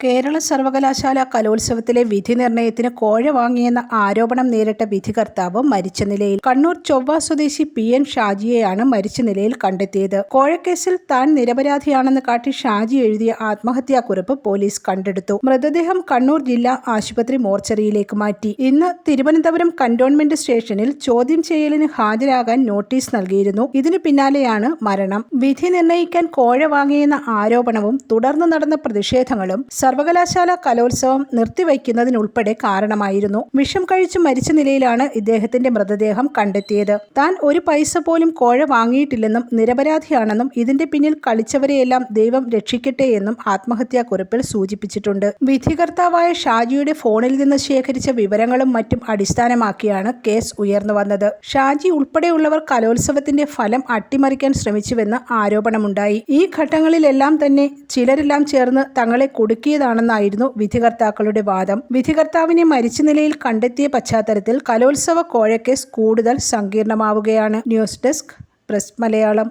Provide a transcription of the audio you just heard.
കേരള സർവകലാശാല കലോത്സവത്തിലെ വിധി നിർണയത്തിന് കോഴ വാങ്ങിയെന്ന ആരോപണം നേരിട്ട വിധികർത്താവ് മരിച്ച നിലയിൽ കണ്ണൂർ ചൊവ്വ സ്വദേശി പി എൻ ഷാജിയെയാണ് മരിച്ച നിലയിൽ കണ്ടെത്തിയത്. കോഴക്കേസിൽ താൻ നിരപരാധിയാണെന്ന് കാട്ടി ഷാജി എഴുതിയ ആത്മഹത്യാക്കുറിപ്പ് പോലീസ് കണ്ടെടുത്തു. മൃതദേഹം കണ്ണൂർ ജില്ലാ ആശുപത്രി മോർച്ചറിയിലേക്ക് മാറ്റി. ഇന്ന് തിരുവനന്തപുരം കന്റോൺമെന്റ് സ്റ്റേഷനിൽ ചോദ്യം ചെയ്യലിന് ഹാജരാകാൻ നോട്ടീസ് നൽകിയിരുന്നു. ഇതിനു പിന്നാലെയാണ് മരണം. വിധി നിർണയിക്കാൻ കോഴ വാങ്ങിയെന്ന ആരോപണവും തുടർന്ന് നടന്ന പ്രതിഷേധങ്ങളും സർവകലാശാല കലോത്സവം നിർത്തിവയ്ക്കുന്നതിനുൾപ്പെടെ കാരണമായിരുന്നു. വിഷം കഴിച്ചു മരിച്ച നിലയിലാണ് ഇദ്ദേഹത്തിന്റെ മൃതദേഹം കണ്ടെത്തിയത്. താൻ ഒരു പൈസ പോലും കോഴ വാങ്ങിയിട്ടില്ലെന്നും നിരപരാധിയാണെന്നും ഇതിന്റെ പിന്നിൽ കളിച്ചവരെയെല്ലാം ദൈവം രക്ഷിക്കട്ടെ എന്നും ആത്മഹത്യാക്കുറിപ്പിൽ സൂചിപ്പിച്ചിട്ടുണ്ട്. വിധികർത്താവായ ഷാജിയുടെ ഫോണിൽ നിന്ന് ശേഖരിച്ച വിവരങ്ങളും മറ്റും അടിസ്ഥാനമാക്കിയാണ് കേസ് ഉയർന്നു വന്നത്. ഷാജി ഉൾപ്പെടെയുള്ളവർ കലോത്സവത്തിന്റെ ഫലം അട്ടിമറിക്കാൻ ശ്രമിച്ചുവെന്ന് ആരോപണമുണ്ടായി. ഈ ഘട്ടങ്ങളിലെല്ലാം തന്നെ ചിലരെല്ലാം ചേർന്ന് തങ്ങളെ കുടുക്കിയതാണെന്നായിരുന്നു വിധികർത്താക്കളുടെ വാദം. വിധികർത്താവിനെ മരിച്ച നിലയിൽ കണ്ടെത്തിയ പശ്ചാത്തലത്തിൽ കലോത്സവ കോഴക്കേസ് കൂടുതൽ സങ്കീർണമാവുകയാണ്. News desk press Malayalam.